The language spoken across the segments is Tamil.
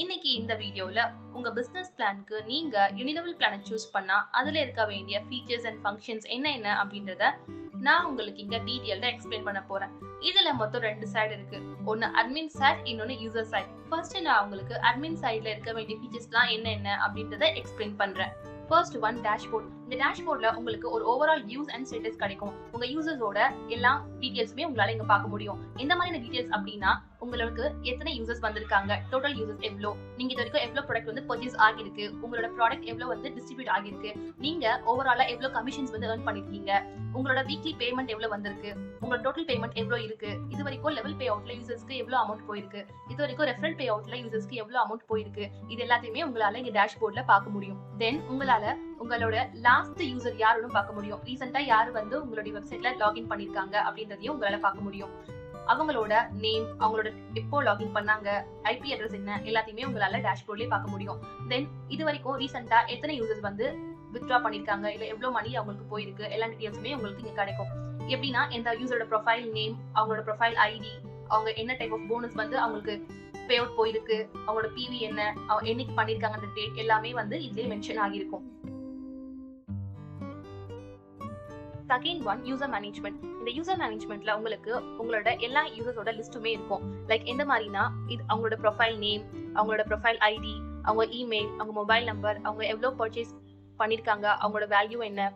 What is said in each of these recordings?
இன்னைக்கு இந்த வீடியோல உங்க பிசினஸ் பிளானுக்கு நீங்க யூனிலெவல் பிளானை சூஸ் பண்ணா அதுல இருக்க வேண்டிய ஃபீச்சர்ஸ் அண்ட் ஃபங்க்ஷன்ஸ் என்ன என்ன அப்படின்றத நான் உங்களுக்கு இங்க டீடைல்டா எக்ஸ்பிளைன் பண்ண போறேன். இதுல மொத்தம் ரெண்டு சைடு இருக்கு. ஒன்னு அட்மின் சைட் இன்னொன்னு யூசர் சைட் ஃபர்ஸ்ட் நான் உங்களுக்கு அட்மின் சைட்ல இருக்க வேண்டிய ஃபீச்சர்ஸ்லாம் என்ன என்ன அப்படின்றத எக்ஸ்பிளைன் பண்றேன். ஃபர்ஸ்ட் ஒன் டேஷ்போர்ட் இந்த டேஷ்போர்ட்ல உங்களுக்கு ஒரு ஓவரால் யூஸ் அண்ட் ஸ்டேட்டஸ் கிடைக்கும். உங்க யூசர்ஸோட எல்லா டீடைல்ஸுமே உங்களால இங்க பார்க்க முடியும். எந்த மாதிரியான டீடைல்ஸ் அப்படின்னா உங்களுக்கு எத்தனை யூசர்ஸ் வந்திருக்காங்க டோட்டல் யூசர்ஸ் எவ்வளோ நீங்க இது வரைக்கும் எவ்வளோ ப்ராடக்ட் வந்து பர்ச்சேஸ் ஆகிருக்கு உங்களோட ப்ராடக்ட் எவ்வளோ வந்து டிஸ்ட்ரிபியூட் ஆகிருக்கு நீங்க ஓவராலா எவ்வளோ கமிஷன்ஸ் வந்து ஏர்ன் பண்ணிருக்கீங்க உங்களோட வீக்லி பேமெண்ட் எவ்வளோ வந்திருக்கு உங்களோட டோட்டல் பேமெண்ட் எவ்வளோ இருக்கு இது வரைக்கும் லெவல் பே அவுட்ல யூசர்ஸ்க்கு எவ்வளோ அமௌண்ட் போயிருக்கு இது வரைக்கும் ரெஃபரல் பே அவுட்ல யூசர்ஸ்க்கு எவ்வளோ அமௌண்ட் போயிருக்கு இது எல்லாத்தையுமே உங்களால இங்க டேஷ்போர்ட்ல பார்க்க முடியும். தென் உங்களால உங்களோட லாஸ்ட் யூசர் யாருன்னு பார்க்க முடியும். ரீசெண்டா யாரு வந்து உங்களுடைய வெப்சைட்ல லாகின் பண்ணிருக்காங்க அப்படின்றதையும் உங்களால பார்க்க முடியும். அவங்களோட நேம் அவங்களோட எப்போ லாகின் பண்ணாங்க ஐபி அட்ரஸ் என்ன எல்லாத்தையுமே உங்களால டேஷ்போர்ட்லயே பார்க்க முடியும். தென் இது வரைக்கும் ரீசெண்டா எத்தனை யூசர்ஸ் வந்து வித்ட்ரா பண்ணிருக்காங்க இல்ல எவ்வளவு மணி அவங்களுக்கு போயிருக்கு எல்லா டீடைல்ஸுமே உங்களுக்கு இங்க கிடைக்கும். எப்படின்னா எந்த யூசரோட ப்ரொஃபைல் நேம் அவங்களோட ப்ரொஃபைல் ஐடி அவங்க என்ன டைப் ஆஃப் போனஸ் வந்து அவங்களுக்கு பே அவுட் போயிருக்கு அவங்களோட பிவி என்ன அவங்க என்னைக்கு பண்ணிருக்காங்க டேட் எல்லாமே வந்து இதுலயே மென்ஷன் ஆகியிருக்கும். செகண்ட் ஒன் யூசர் மேனேஜ்மெண்ட் இந்த யூசர் மேனேஜ்மெண்ட்ல உங்களுக்கு உங்களோட எல்லா யூசர்ஸோட லிஸ்ட்டுமே இருக்கும். லைக் எந்த மாதிரினா இது அவங்களோட ப்ரொஃபைல் நேம் அவங்களோட ப்ரொஃபைல் ஐடி அவங்க இமெயில் அவங்க மொபைல் நம்பர் அவங்க எவ்வளோ பர்ச்சேஸ் பண்ணியிருக்காங்க அவங்களோட வேல்யூ என்ன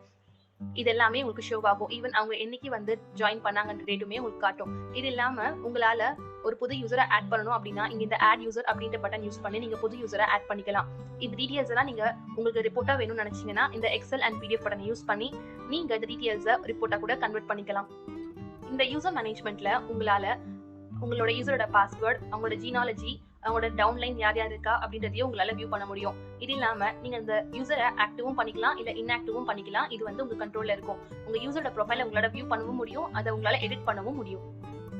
இது எல்லாமே உங்களுக்கு ஷோ ஆகும். ஈவன் அவங்க என்னைக்கு வந்து ஜாயின் பண்ணாங்கன்ற டேட்டுமே உங்களுக்கு காட்டும். இது இல்லாம உங்களால ஒரு புது யூசரை ஆட் பண்ணணும் அப்படின்னா இங்க இந்த ஆட் யூசர் அப்படின்ற பட்டன் யூஸ் பண்ணி நீங்க புது யூசரை ஆட் பண்ணிக்கலாம். இந்த டீடைல்ஸ் எல்லாம் நீங்க உங்களுக்கு ரிப்போர்ட்டா வேணும்னு நினைச்சீங்கன்னா இந்த எக்ஸல் அண்ட் பிடிஎஃப் பட்டனை யூஸ் பண்ணி நீங்க இந்த டீடைல்ஸை ரிப்போர்ட்டா கூட கன்வெர்ட் பண்ணிக்கலாம். இந்த யூசர் மேனேஜ்மெண்ட்ல உங்களால உங்களோட யூசரோட பாஸ்வேர்ட் அவங்களோட ஜீனாலஜி அவங்களோட டவுன்லைன் யார் யார் இருக்கா அப்படின்றதையும் உங்களால வியூ பண்ண முடியும். இது இல்லாம நீங்க இந்த யூசரை ஆக்டிவும் பண்ணிக்கலாம் இல்ல இன்ஆக்டிவும் பண்ணிக்கலாம். இது வந்து உங்க கண்ட்ரோல்ல இருக்கும். உங்க யூசரோட ப்ரொஃபைல உங்களோட வியூ பண்ணவும் முடியும் அதை உங்களால எடிட் பண்ணவும் முடியும்.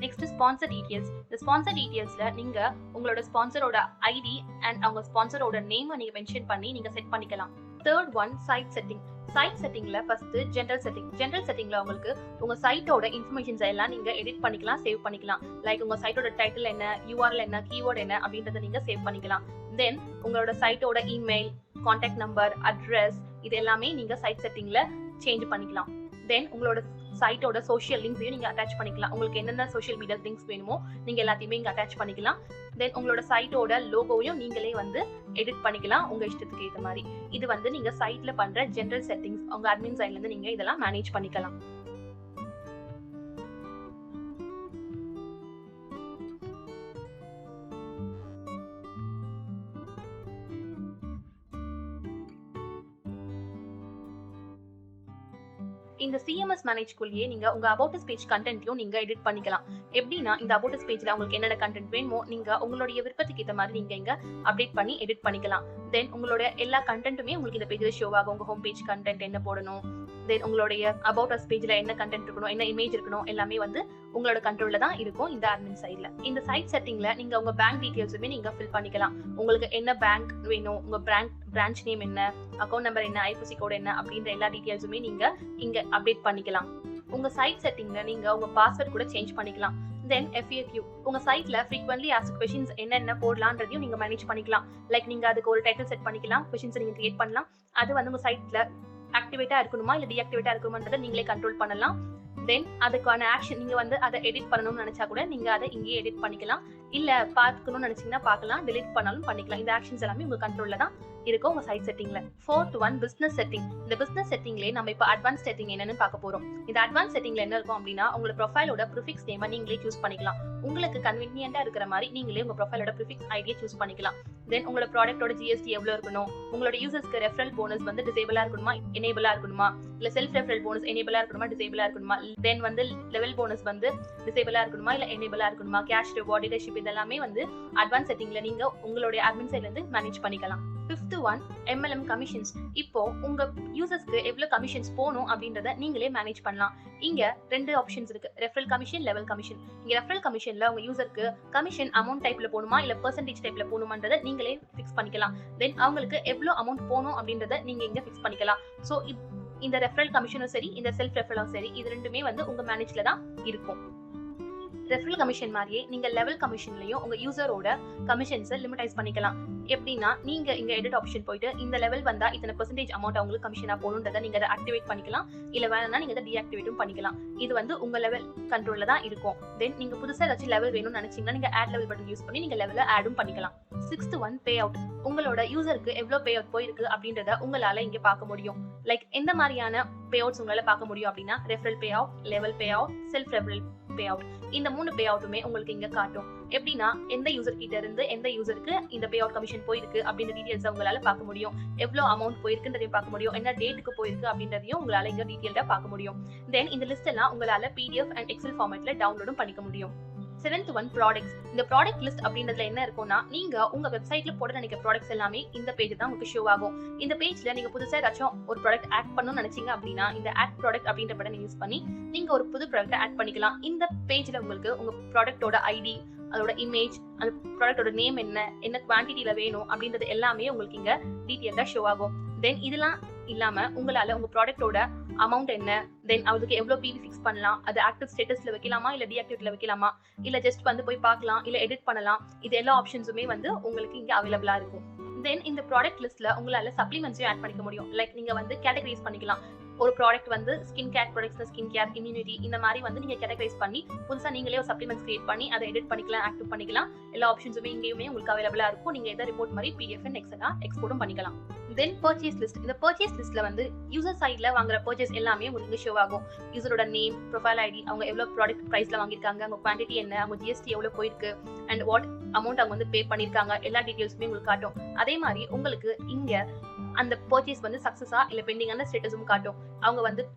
நெக்ஸ்ட் ஸ்பான்சர் டீடைல்ஸ் இந்த ஸ்பான்சர் டீடைல்ஸ்ல நீங்க உங்களோட ஸ்பான்சரோட ஐடி அண்ட் அவங்க ஸ்பான்சரோட நேம் நீங்க மென்ஷன் பண்ணி நீங்க செட் பண்ணிக்கலாம். Third one side setting side செட்டிங்ல first general setting general செட்டிங்ல உங்களுக்கு உங்க சைட்டோட இன்ஃபர்மேஷன்ஸ் எல்லாம் நீங்க எடிட் பண்ணிக்கலாம் சேவ் பண்ணிக்கலாம். லைக் உங்க சைட்டோட டைட்டில் என்ன யூஆர்எல் என்ன கீவேர்ட் என்ன அப்படின்றத நீங்க சேவ் பண்ணிக்கலாம். தென் உங்களோட சைட்டோட இமெயில் கான்டாக்ட் நம்பர் அட்ரஸ் இது எல்லாமே நீங்க சைட் செட்டிங்ல சேஞ்ச் பண்ணிக்கலாம். தென் உங்களோட சைட்டோட சோஷியல் லிங்க்ஸையும் நீங்க அட்டாச் பண்ணிக்கலாம். உங்களுக்கு என்னென்ன சோஷியல் மீடியா லிங்க்ஸ் வேணுமோ நீங்க எல்லாத்தையுமே இங்கே அட்டாச் பண்ணிக்கலாம். தென் உங்களோட சைட்டோட லோகோவையும் நீங்களே வந்து எடிட் பண்ணிக்கலாம் உங்க இஷ்டத்துக்கு ஏற்ற மாதிரி. இது வந்து நீங்க சைட்ல பண்ற ஜென்ரல் செட்டிங்ஸ் உங்கள் அட்மின் சைட்லேருந்து இருந்து நீங்க இதெல்லாம் மேனேஜ் பண்ணிக்கலாம். இந்த சிஎம்எஸ் மேனேஜ்குள்ளேயே நீங்க உங்க அபவுட்டஸ் பேஜ் கண்டென்ட்டையும் நீங்க எடிட் பண்ணிக்கலாம். எப்படின்னா இந்த அபவுட்டஸ் பேஜ்ல உங்களுக்கு என்னென்ன கண்டென்ட் வேணுமோ நீங்க உங்களுடைய விருப்பத்துக்கு ஏற்ற மாதிரி நீங்க இங்க அப்டேட் பண்ணி எடிட் பண்ணிக்கலாம். தென் உங்களோட எல்லா கண்டென்ட்டுமே உங்களுக்கு இந்த பேஜில் ஷோ ஆகும். உங்க ஹோம் பேஜ் கண்டென்ட் என்ன போடணும்? தென் உங்களுடைய அபவுட் அஸ் பேஜ்ல என்ன கண்டென்ட் இருக்கணும்? என்ன இமேஜ் இருக்கணும்? எல்லாமே வந்து உங்களோட கண்ட்ரோல்ல தான் இருக்கும் இந்த அட்மின் சைட்ல இந்த சைட் செட்டிங்ல நீங்க உங்க பேங்க் டீடைல்ஸுமே நீங்க ஃபில் பண்ணிக்கலாம். உங்களுக்கு என்ன பேங்க் வேணும்? உங்க பேங்க் பிரான்ச் நேம் என்ன? அக்கௌண்ட் நம்பர் என்ன? ஐபிசி கோட் என்ன? அப்படின்ற எல்லா டீடைல்ஸுமே நீங்க இங்க அப்டேட் பண்ணிக்கலாம். உங்க சைட் செட்டிங்ல நீங்க உங்க பாஸ்வேர்ட் கூட சேஞ்ச் பண்ணிக்கலாம். தென் எஃப்ஏக்யூ உங்க சைட்ல ஃப்ரீக்வென்ட்லி ஆஸ்க் கொஷின்ஸ் என்னென்ன போடலான்றதையும் நீங்க மேனேஜ் பண்ணிக்கலாம். லைக் நீங்க அதுக்கு ஒரு டைட்டில் செட் பண்ணிக்கலாம் கொஷின்ஸ் நீங்க கிரியேட் பண்ணலாம். அது வந்து உங்க சைட்ல ஆக்டிவேட்டா இருக்கணுமா இல்ல டீஆக்டிவேட்டா இருக்கணுமான்றதை நீங்களே கண்ட்ரோல் பண்ணலாம். தென் அதுக்கான ஆக்ஷன் நீங்க வந்து அதை எடிட் பண்ணணும்னு நினைச்சா கூட நீங்க அதை இங்கேயே எடிட் பண்ணிக்கலாம். இல்ல பார்க்கணும்னு நினைச்சீங்கன்னா பார்க்கலாம் டெலிட் பண்ணாலும் பண்ணிக்கலாம். இந்த ஆக்ஷன்ஸ் எல்லாமே உங்க கண்ட்ரோல்ல தான் இருக்கும் உங்க சைட் செட்டிங்ல ஃபோர்த் ஒன் பிசினஸ் செட்டிங் இந்த பிசினஸ் செட்டிங்லேயே நம்ம இப்போ அட்வான்ஸ் செட்டிங் என்னன்னு பார்க்க போறோம். இந்த அட்வான்ஸ் செட்டிங்ல என்ன இருக்கும் அப்படின்னா உங்களோட ப்ரொஃபைலோட ப்ரிஃபிக்ஸ் நேமை நீங்களே சூஸ் பண்ணிக்கலாம். உங்களுக்கு கன்வீனியன்டா இருக்கிற மாதிரி நீங்களே உங்க ப்ரொஃபைலோட ப்ரிஃபிக்ஸ் ஐடியை சூஸ் பண்ணிக்கலாம். தென் உங்களோட ப்ராடக்டோட ஜிஎஸ்டி எவ்வளவு இருக்கணும்? உங்களோட யூசர்ஸ்க்கு ரெஃபரல் போனஸ் வந்து டிசேபிளா இருக்கணுமா? எனேபிளா இருக்கணுமா? இல்ல செல்ஃப் ரெஃபரல் போனஸ் எனேபிளா இருக்கணுமா? டிசேபிளா இருக்கணுமா? தென் வந்து லெவல் போனஸ் வந்து டிசேபிளா இருக்கணுமா? இல்ல எனேபிளா இருக்கணுமா? கேஷ் ரிவார்ட் இதெல்லாமே வந்து அட்வான்ஸ் செட்டிங்ல நீங்க உங்களுடைய அட்மின் சைட்ல இருந்து மேனேஜ் பண்ணிக்கலாம். ஃபிஃப்த் ஒன் எம்எல்எம் கமிஷன்ஸ் இப்போ உங்க யூசர்ஸ்க்கு எவ்வளவு கமிஷன்ஸ் போகணும் அப்படின்றத நீங்களே மேனேஜ் பண்ணலாம். இங்க ரெண்டு ஆப்ஷன்ஸ் இருக்கு. ரெஃபரல் கமிஷன் லெவல் கமிஷன் இங்க ரெஃபரல் கமிஷன்ல உங்க யூசருக்கு கமிஷன் அமௌண்ட் டைப்ல போகணுமா? இல்ல பெர்சன்டேஜ் டைப்ல போகணுமான்றத நீங்களே ஃபிக்ஸ் பண்ணிக்கலாம். தென் அவங்களுக்கு எவ்வளவு அமௌண்ட் போகணும் அப்படின்றத நீங்க இங்க ஃபிக்ஸ் பண்ணிக்கலாம். ஸோ இந்த ரெஃபரல் கமிஷனும் சரி இந்த செல்ஃப் ரெஃபரலும் சரி இது ரெண்டுமே வந்து உங்க மேனேஜ்ல தான் இருக்கும். ரெஃபரல் கமிஷன் மாதிரியே நீங்க லெவல் கமிஷன்லயும் உங்க யூசரோட கமிஷன்ஸை லிமிடைஸ் பண்ணிக்கலாம். எப்படின்னா நீங்க இங்க எடிட் ஆப்ஷன் போயிட்டு இந்த லெவல் வந்தா இத்தனை பெர்சன்டேஜ் அமௌண்ட் அவங்களுக்கு கமிஷனா போகணுன்றதை நீங்க அதை ஆக்டிவேட் பண்ணிக்கலாம். இல்ல வேணும்னா நீங்க அதை டீஆக்டிவேட்டும் பண்ணிக்கலாம். இது வந்து உங்க லெவல் கண்ட்ரோல்ல தான் இருக்கும். தென் நீங்க புதுசா ஏதாச்சும் லெவல் வேணும்னு நினைச்சீங்கன்னா நீங்க ஆட் லெவல் பட்டன் யூஸ் பண்ணி நீங்க லெவல ஆடும் பண்ணிக்கலாம். சிக்ஸ்த் ஒன் பே அவுட் உங்களோட யூசருக்கு எவ்வளவு பே அவுட் போயிருக்கு அப்படின்றத உங்களால இங்க பார்க்க முடியும். லைக் எந்த மாதிரியான பே அவுட்ஸ் உங்களால பார்க்க முடியும் அப்படின்னா referral payout level payout self referral payout இந்த மூணு பே அவுட்டுமே உங்களுக்கு இங்க காட்டும். எப்படின்னா எந்த யூசர் கிட்ட இருந்து எந்த யூசருக்கு இந்த பே அவுட் கமிஷன் போயிருக்கு அப்படின்ற டீடைல்ஸ் உங்களால பார்க்க முடியும். எவ்வளவு அமௌண்ட் போயிருக்குன்றதையும் பார்க்க முடியும். என்ன டேட்டுக்கு போயிருக்கு அப்படின்றதையும் உங்களால இங்க டீடைல்டா பார்க்க முடியும். தென் இந்த லிஸ்ட் எல்லாம் உங்களால பிடிஎஃப் அண்ட் எக்ஸல் ஃபார்மேட்ல டவுன்லோடும் பண்ணிக்க முடியும். செவன்த் ஒன் ப்ராடக்ட்ஸ் இந்த ப்ராடக்ட் லிஸ்ட் அப்படின்றதுல என்ன இருக்கும்னா நீங்க உங்க வெப்சைட்ல போட நினைக்கிற ப்ராடக்ட்ஸ் எல்லாமே இந்த பேஜ் தான் உங்களுக்கு ஷோ ஆகும். இந்த பேஜ்ல நீங்க புதுசா ஏதாச்சும் ஒரு ப்ராடக்ட் ஆட் பண்ணணும்னு நினைச்சீங்க அப்படின்னா இந்த ஆட் ப்ராடக்ட் அப்படின்ற பட்டன் யூஸ் பண்ணி நீங்க ஒரு புது ப்ராடக்ட் ஆட் பண்ணிக்கலாம். இந்த பேஜ்ல உங்களுக்கு உங்க ப்ராடக்ட்டோட ஐடி அதோட இமேஜ் அந்த ப்ராடக்ட்டோட நேம் என்ன என்ன குவான்டிட்டியில வேணும் அப்படின்றது எல்லாமே உங்களுக்கு இங்க டீட்டெயிலாக ஷோ ஆகும். தென் இதெல்லாம் இல்லாம உங்களால உங்க ப்ராடக்ட்டோட அமௌண்ட் என்ன? தென் அதுக்கு எவ்வளவு பிவி ஃபிக்ஸ் பண்ணலாம்? அது ஆக்டிவ் ஸ்டேட்டஸ்ல வைக்கலாமா? இல்ல டீஆக்டிவேட்ல வைக்கலாமா? இல்ல ஜஸ்ட் வந்து போய் பார்க்கலாம்? இல்ல எடிட் பண்ணலாம்? இது எல்லா ஆப்ஷன்ஸுமே வந்து உங்களுக்கு இங்க அவைலபிளா இருக்கும். தென் இந்த ப்ராடக்ட் லிஸ்ட்ல உங்களால சப்ளிமெண்ட்ஸையும் ஆட் பண்ணிக்க முடியும். லைக் நீங்க வந்து கேட்டகரைஸ் பண்ணிக்கலாம். ஒரு ப்ராடக்ட் வந்து skin care products skin care immunity இந்த மாதிரி வந்து நீங்க கேட்டகரைஸ் பண்ணி புதுசா நீங்களே ஒரு சப்ளிமெண்ட்ஸ் கிரியேட் பண்ணி அதை எடிட் பண்ணிக்கலாம் ஆக்டிவ் பண்ணிக்கலாம். எல்லா ஆப்ஷன்ஸுமே இங்கேயுமே உங்களுக்கு அவைலபிளா இருக்கும். நீங்க எதை ரிப்போர்ட் மாதிரி பிடிஎஃப் எக்ஸலா எக்ஸ்போர்ட்டும் பண்ணிக்கலாம். தென் பர்ச்சேஸ் லிஸ்ட் இந்த பர்ச்சேஸ் லிஸ்ட்ல வந்து யூசர் சைட்ல வாங்குற பர்ச்சேஸ் எல்லாமே உங்களுக்கு ஷோ ஆகும். யூசரோட நேம் ப்ரொஃபைல் ஐடி அவங்க எவ்வளவு ப்ராடக்ட் பிரைஸ்ல வாங்கியிருக்காங்க அவங்க குவான்டிட்டி என்ன அவங்க ஜிஎஸ்டி எவ்வளவு போயிருக்கு அண்ட் வாட் அமௌண்ட் அவங்க வந்து பே பண்ணிருக்காங்க எல்லா டீடைல்ஸுமே உங்களுக்கு காட்டும். அதே மாதிரி உங்களுக்கு இங்க அந்த பர்ச்சேஸ் வந்து சக்சஸா இல்ல பெண்டிங்கான ஸ்டேட்டஸும் காட்டும். அவங்க வந்து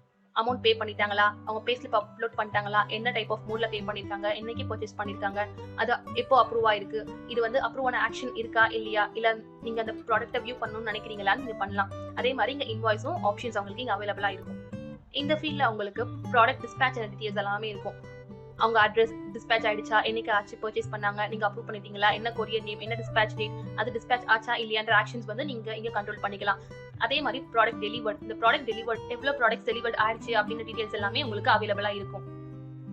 அமௌண்ட் பே பண்ணிட்டாங்களா? அவங்க பே ஸ்லிப் அப்லோட் பண்ணிட்டாங்களா? என்ன டைப் ஆஃப் மூட்ல பே பண்ணிருக்காங்க? என்னைக்கு பர்ச்சேஸ் பண்ணிருக்காங்க? அது எப்போ அப்ரூவ் ஆயிருக்கு? இது வந்து அப்ரூவ் ஆன ஆக்ஷன் இருக்கா? இல்லையா? இல்ல நீங்க அந்த ப்ராடக்ட்டை வியூ பண்ணணும்னு நினைக்கிறீங்களான்னு நீங்க பண்ணலாம். அதே மாதிரி இங்க இன்வாய்ஸும் ஆப்ஷன்ஸ் அவங்களுக்கு இங்க அவைலபிளா இருக்கும். இந்த ஃபீல்ட்ல உங்களுக்கு ப்ராடக்ட் டிஸ்பேச் டீட்டெயில்ஸ் எல்லாமே இருக்கும். அவங்க அட்ரஸ் டிஸ்பேச் ஆயிடுச்சா? என்னைக்கு ஆச்சு? பர்ச்சேஸ் பண்ணாங்க? நீங்க அப்ரூவ் பண்ணிட்டீங்களா? என்ன கொரியர் நேம் என்ன டிஸ்பேச் டேட் அது டிஸ்பேச் ஆச்சா? இல்லையான்ற ஆக்ஷன்ஸ் வந்து நீங்க இங்க கண்ட்ரோல் பண்ணிக்கலாம். அதே மாதிரி ப்ராடக்ட் டெலிவர்ட் இந்த ப்ராடக்ட் டெலிவர்ட் எவ்வளவு ப்ராடக்ட் டெலிவர்ட் ஆயிடுச்சு அப்படின்ற டீடைல்ஸ் எல்லாமே உங்களுக்கு அவைலபிளா இருக்கும்.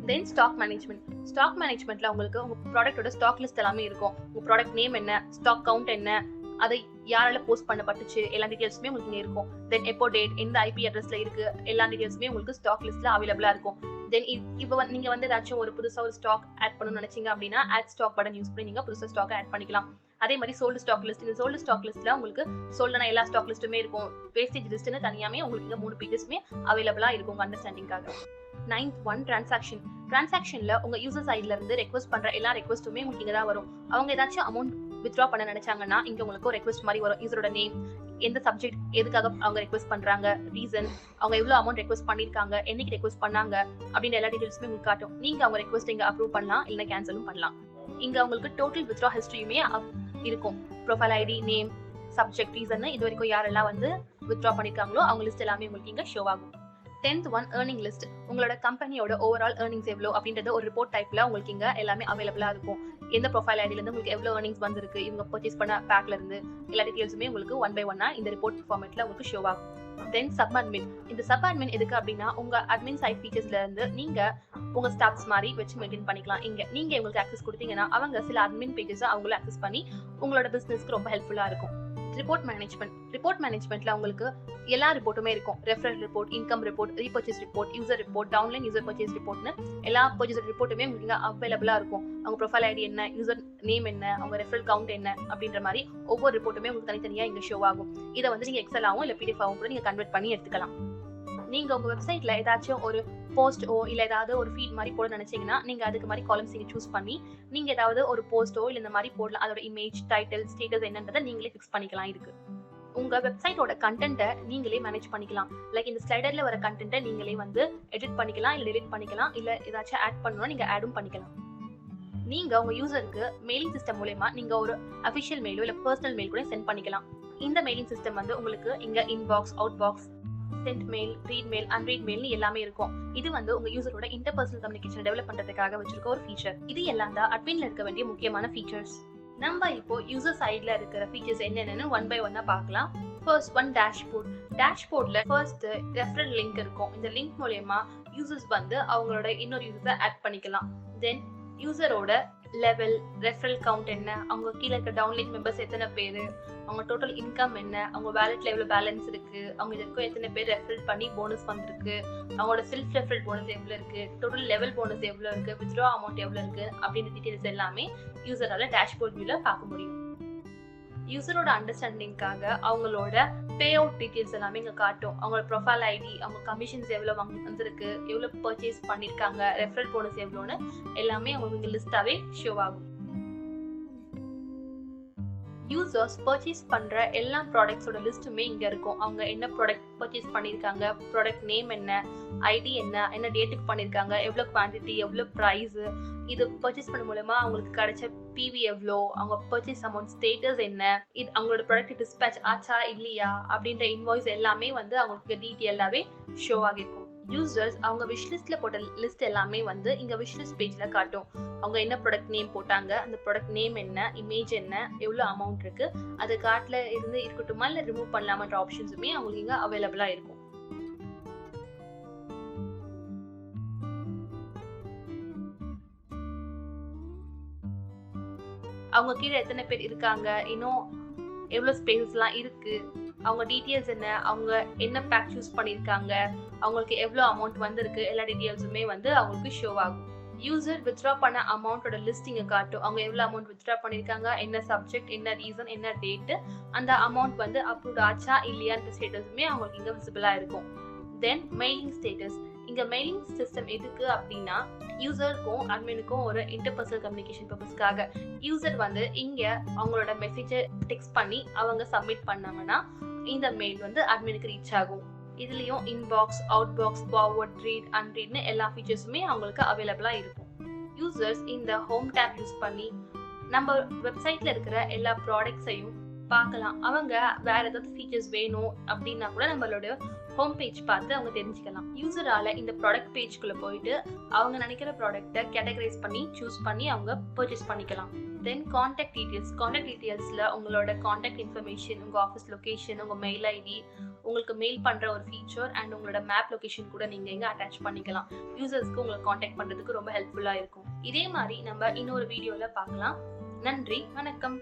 தென் ஸ்டாக் மேனேஜ்மெண்ட் ஸ்டாக் மேனேஜ்மெண்ட்ல உங்களுக்கு உங்க ப்ராடக்டோட ஸ்டாக் லிஸ்ட் எல்லாமே இருக்கும். உங்க ப்ராடக்ட் நேம் என்ன? ஸ்டாக் கவுண்ட் என்ன? அதை யாரால போஸ்ட் பண்ணப்பட்டுச்சு? எல்லா டீடைல்ஸுமே உங்களுக்கு இருக்கும். தென் எப்போ டேட் எந்த ஐபி அட்ரஸ்ல இருக்கு? எல்லா டீடைல்ஸுமே உங்களுக்கு ஸ்டாக் லிஸ்ட்ல அவைலபிளா இருக்கும். தென் இப்போ வந்து நீங்க வந்து ஏதாச்சும் ஒரு புதுசா ஒரு ஸ்டாக் ஆட் பண்ணணும்னு நினைச்சீங்க அப்படின்னா ஆட் ஸ்டாக் பட்டன் யூஸ் பண்ணி நீங்க புதுசா ஸ்டாக் ஆட் பண்ணிக்கலாம். அதே மாதிரி சோல்டு ஸ்டாக் லிஸ்ட் இந்த சோல்டு ஸ்டாக் லிஸ்ட்ல உங்களுக்கு சோல்டான எல்லா ஸ்டாக் லிஸ்ட்டுமே இருக்கும். வேஸ்டேஜ் லிஸ்ட்னு தனியாமே உங்களுக்கு இங்க மூணு பேஜஸ்மே அவைலபிளா இருக்கும் உங்க அண்டர்ஸ்டாண்டிங்காக நைன்த் ஒன் டிரான்சாக்ஷன் டிரான்சாக்ஷன்ல உங்க யூசர் சைட்ல இருந்து ரெக்வஸ்ட் பண்ற எல்லா ரெக்வஸ்ட்டுமே உங்களுக்கு இங்க தான் வரும். அவங்க ஏதாச்சும் அமௌண்ட் வித்ட்ரா பண்ண நினைச்சாங்கன்னா இங்க உங்களுக்கு ஒரு ரெக்வஸ்ட் மாதிரி வரும். யூசரோட நேம் எந்த சப்ஜெக்ட் எதுக்காக அவங்க ரெக்வஸ்ட் பண்றாங்க ரீசன் அவங்க எவ்வளவு அமௌண்ட் ரெக்வஸ்ட் பண்ணிருக்காங்க என்னைக்கு ரெக்வஸ்ட் பண்ணாங்க அப்படின்னு எல்லா டீடைல்ஸுமே உங்களுக்கு காட்டும். நீங்க அவங்க ரெக்வஸ்ட் இங்க அப்ரூவ் பண்ணலாம் இல்ல கேன்சலும் பண்ணலாம். இங்க உங்களுக்கு டோட்டல் வித்ட்ரா ஹிஸ்டரியுமே இருக்கும். Profile ID name subject reason இது வரைக்கும் யாரெல்லாம் வந்து வித்ட்ரா பண்ணிருக்காங்களோ அவங்க லிஸ்ட் எல்லாமே உங்களுக்கு இங்க ஷோ ஆகும். டென்த் ஒன் ஏர்னிங் லிஸ்ட் உங்களோட கம்பெனியோட ஓவரால் ஏர்னிங்ஸ் எவ்வளோ அப்படின்றது ஒரு ரிப்போர்ட் டைப்ல உங்களுக்கு இங்க எல்லாமே அவைலபிளா இருக்கும். எந்த ப்ரொஃபைல் ஐடில இருந்து உங்களுக்கு எவ்வளவு ஏர்னிங்ஸ் வந்திருக்கு இவங்க பர்ச்சேஸ் பண்ண பேக்ல இருந்து எல்லா டீடைல்ஸுமே உங்களுக்கு ஒன் பை ஒன்னா இந்த ரிப்போர்ட் ஃபார்மேட்ல உங்களுக்கு ஷோ ஆகும். தென் சப் அட்மின் இந்த சப் அட்மின் எதுக்கு அப்படின்னா உங்க அட்மின் சைட் ஃபீச்சர்ஸ்ல இருந்து நீங்க உங்க ஸ்டாப்ஸ் மாதிரி வச்சு மெயின்டைன் பண்ணிக்கலாம். இங்க நீங்க உங்களுக்கு ஆக்சஸ் கொடுத்தீங்கன்னா அவங்க சில அட்மின் பேஜஸ் அவங்களும் ஆக்சஸ் பண்ணி உங்களோட பிசினஸ்க்கு ரொம்ப ஹெல்ப்ஃபுல்லா இருக்கும். ரிப்போர்ட் மேனேஜ்மெண்ட் ரிப்போர்ட் மேனேஜ்மெண்ட்ல உங்களுக்கு எல்லா ரிப்போர்ட்டுமே இருக்கும். Referral report income report repurchase report user report downline user purchase ரிப்போர்ட்னு எல்லா பர்ச்சேஸ் ரிப்போர்ட்டுமே உங்களுக்கு அவைலபிளா இருக்கும். அவங்க ப்ரொஃபைல் ஐடி என்ன யூசர் நேம் என்ன அவங்க ரெஃபரல் கவுண்ட் என்ன அப்படின்ற மாதிரி ஒவ்வொரு ரிப்போர்ட்டுமே உங்களுக்கு தனித்தனியா இங்க ஷோ ஆகும். இதை வந்து நீங்க எக்ஸல் ஆகும் இல்ல பிடிஎஃப் ஆகும் கூட நீங்க கன்வெர்ட் பண்ணி எடுத்துக்கலாம். நீங்க உங்கள் வெப்சைட்டில் ஏதாச்சும் ஒரு போஸ்டோ இல்லை ஏதாவது ஒரு ஃபீட் மாதிரி போட நினைச்சீங்கன்னா நீங்க அதுக்கு மாதிரி காலம்ஸ் நீங்கள் சூஸ் பண்ணி நீங்க ஏதாவது ஒரு போஸ்ட்டோ இல்லை இந்த மாதிரி போடலாம். அதோட இமேஜ் டைட்டில் ஸ்டேட்டஸ் என்னன்றதை நீங்களே ஃபிக்ஸ் பண்ணிக்கலாம் இருக்கு உங்க வெப்சைட்டோட கண்டென்ட்டை நீங்களே மேனேஜ் பண்ணிக்கலாம். லைக் இந்த ஸ்லைடர்ல வர கண்டென்ட்டை நீங்களே வந்து எடிட் பண்ணிக்கலாம் இல்லை டெலிட் பண்ணிக்கலாம் இல்லை ஏதாச்சும் ஆட் பண்ணணும்னா நீங்க ஆடும் பண்ணிக்கலாம். நீங்கள் உங்க யூசருக்கு மெயிலிங் சிஸ்டம் மூலயமா நீங்க ஒரு அஃபிஷியல் மெயிலோ இல்லை பர்சனல் மெயில் கூட சென்ட் பண்ணிக்கலாம். இந்த மெயிலிங் சிஸ்டம் வந்து உங்களுக்கு இங்க inbox out box sent mail read mail unread மெயில்னு எல்லாமே இருக்கும். இது வந்து உங்க யூசரோட இன்டர்பர்சனல் கம்யூனிகேஷன் டெவலப் பண்றதுக்காக வச்சிருக்க ஒரு ஃபீச்சர் இது எல்லாம் தான் அட்மின்ல இருக்க வேண்டிய முக்கியமான ஃபீச்சர்ஸ் நம்ம இப்போ யூசர் சைட்ல இருக்கிற ஃபீச்சர்ஸ் என்னென்னு ஒன் பை ஒன்னா பார்க்கலாம். ஃபர்ஸ்ட் ஒன் டேஷ்போர்ட் டேஷ்போர்ட்ல ஃபர்ஸ்ட் ரெஃபரல் லிங்க் இருக்கும். இந்த லிங்க் மூலயமா யூசர்ஸ் வந்து அவங்களோட இன்னொரு யூசர்ஸை ஆட் பண்ணிக்கலாம். தென் யூசரோட லெவல் ரெஃபரல் கவுண்ட் என்ன? அவங்க கீழே இருக்க டவுன்லைன் மெம்பர்ஸ் எத்தனை பேர்? அவங்க டோட்டல் இன்கம் என்ன? அவங்க வேலெட்டில் எவ்வளோ பேலன்ஸ் இருக்குது அவங்க இதுக்கும் எத்தனை பேர் ரெஃபரல் பண்ணி போனஸ் வந்திருக்கு? அவங்களோட செல்ஃப் ரெஃபரல் போனஸ் எவ்வளோ இருக்குது டோட்டல் லெவல் போனஸ் எவ்வளோ இருக்குது வித்ட்ரா அமௌண்ட் எவ்வளோ இருக்குது அப்படின்ற டீட்டெயில்ஸ் எல்லாமே யூசரால் டேஷ்போர்ட் வியூவில் பார்க்க முடியும். யூசரோட அண்டர்ஸ்டாண்டிங்காக அவங்களோட பே அவுட் டீட்டெயில்ஸ் எல்லாமே இங்கே காட்டும். அவங்களோட ப்ரொஃபைல் ஐடி அவங்க கமிஷன்ஸ் எவ்வளோ வாங்க வந்திருக்கு எவ்வளோ பர்ச்சேஸ் பண்ணியிருக்காங்க ரெஃபரல் போனஸ் எவ்வளோன்னு எல்லாமே அவங்களுக்கு லிஸ்ட்டாகவே ஷோ ஆகும். யூசர்ஸ் பர்ச்சேஸ் பண்ணுற எல்லா ப்ராடக்ட்ஸோட லிஸ்ட்டுமே இங்கே இருக்கும். அவங்க என்ன ப்ராடக்ட் பர்ச்சேஸ் பண்ணியிருக்காங்க ப்ராடக்ட் நேம் என்ன ஐடி என்ன என்ன டேட்டுக்கு பண்ணியிருக்காங்க எவ்வளோ குவான்டிட்டி எவ்வளோ ப்ரைஸ் இது பர்ச்சேஸ் பண்ண மூலமா அவங்களுக்கு கிடைச்ச பிவி எவ்வளோ அவங்க பர்ச்சேஸ் அமௌண்ட் ஸ்டேட்டஸ் என்ன இது அவங்களோட ப்ராடக்ட் டிஸ்பேச் ஆச்சா இல்லையா அப்படின்ற இன்வாய்ஸ் எல்லாமே வந்து அவங்களுக்கு டீட்டெயிலாகவே ஷோ ஆகிருக்கும் யூசர்ஸ் அவங்க விஷ்லிஸ்ட்ல போட்ட லிஸ்ட் எல்லாமே வந்து இங்க விஷ்லிஸ்ட் பேஜ்ல காட்டும். அவங்க என்ன ப்ராடக்ட் நேம் போட்டாங்க அந்த ப்ராடக்ட் நேம் என்ன இமேஜ் என்ன எவ்வளோ அமௌண்ட் இருக்கு அது கார்ட்ல இருந்து இருக்கட்டுமா இல்லை ரிமூவ் பண்ணலாமன்ற ஆப்ஷன்ஸுமே அவங்களுக்கு இங்க அவைலபிளா இருக்கும். அவங்க கீழே எத்தனை பேர் இருக்காங்க இன்னும் எவ்வளோ ஸ்பேஸ்லாம் இருக்குது அவங்க டீட்டெயில்ஸ் என்ன அவங்க என்ன பேக் சூஸ் பண்ணியிருக்காங்க அவங்களுக்கு எவ்வளோ அமௌண்ட் வந்திருக்கு எல்லா டீட்டெயில்ஸுமே வந்து அவங்களுக்கு ஷோ ஆகும். யூசர் வித்ட்ரா பண்ண அமௌண்ட்டோட லிஸ்டிங்கை காட்டும். அவங்க எவ்வளோ அமௌண்ட் வித்ட்ரா பண்ணியிருக்காங்க என்ன சப்ஜெக்ட் என்ன ரீசன் என்ன டேட்டு அந்த அமௌண்ட் வந்து அப்ரூவ் ஆச்சா இல்லையான்ற ஸ்டேட்டஸுமே அவங்களுக்கு இங்கே விசிபிளாக இருக்கும். தென் மெயிலிங் ஸ்டேட்டஸ் இங்க மெயிலிங் சிஸ்டம் எதுக்கு அப்படின்னா யூசருக்கும் அட்மினுக்கும் ஒரு இன்டர்பர்சனல் கம்யூனிகேஷன் பர்பஸ்க்காக யூசர் வந்து இங்க அவங்களோட மெசேஜை டெக்ஸ்ட் பண்ணி அவங்க சப்மிட் பண்ணாங்கன்னா இந்த மெயில் வந்து அட்மினுக்கு ரீச் ஆகும். இதுலயும் inbox out box forward read அன்ரீட்னு எல்லா ஃபீச்சர்ஸுமே அவங்களுக்கு அவைலபிளா இருக்கும். யூசர்ஸ் இந்த ஹோம் டேப் யூஸ் பண்ணி நம்ம வெப்சைட்ல இருக்கிற எல்லா ப்ராடக்ட்ஸையும் பார்க்கலாம். அவங்க வேற ஏதாவது ஃபீச்சர்ஸ் வேணும் அப்படின்னா கூட நம்மளோட ஹோம் பேஜ் பார்த்து அவங்க தெரிஞ்சுக்கலாம். யூசரால இந்த ப்ராடக்ட் பேஜ்குள்ளே போயிட்டு அவங்க நினைக்கிற ப்ராடக்ட்டை கேட்டகரைஸ் பண்ணி சூஸ் பண்ணி அவங்க பர்ச்சேஸ் பண்ணிக்கலாம். தென் காண்டாக்ட் டீட்டெயில்ஸ் காண்டாக்ட் டீட்டெயில்ஸில் உங்களோட காண்டாக்ட் இன்ஃபர்மேஷன் உங்கள் ஆஃபீஸ் லொக்கேஷன் உங்கள் மெயில் ஐடி உங்களுக்கு மெயில் பண்ணுற ஒரு ஃபீச்சர் அண்ட் உங்களோட மேப் லொக்கேஷன் கூட நீங்கள் இங்கே அட்டாச் பண்ணிக்கலாம். யூசர்ஸ்க்கு உங்களை காண்டாக்ட் பண்ணுறதுக்கு ரொம்ப ஹெல்ப்ஃபுல்லாக இருக்கும். இதே மாதிரி நம்ம இன்னொரு வீடியோவில் பார்க்கலாம். நன்றி. வணக்கம்.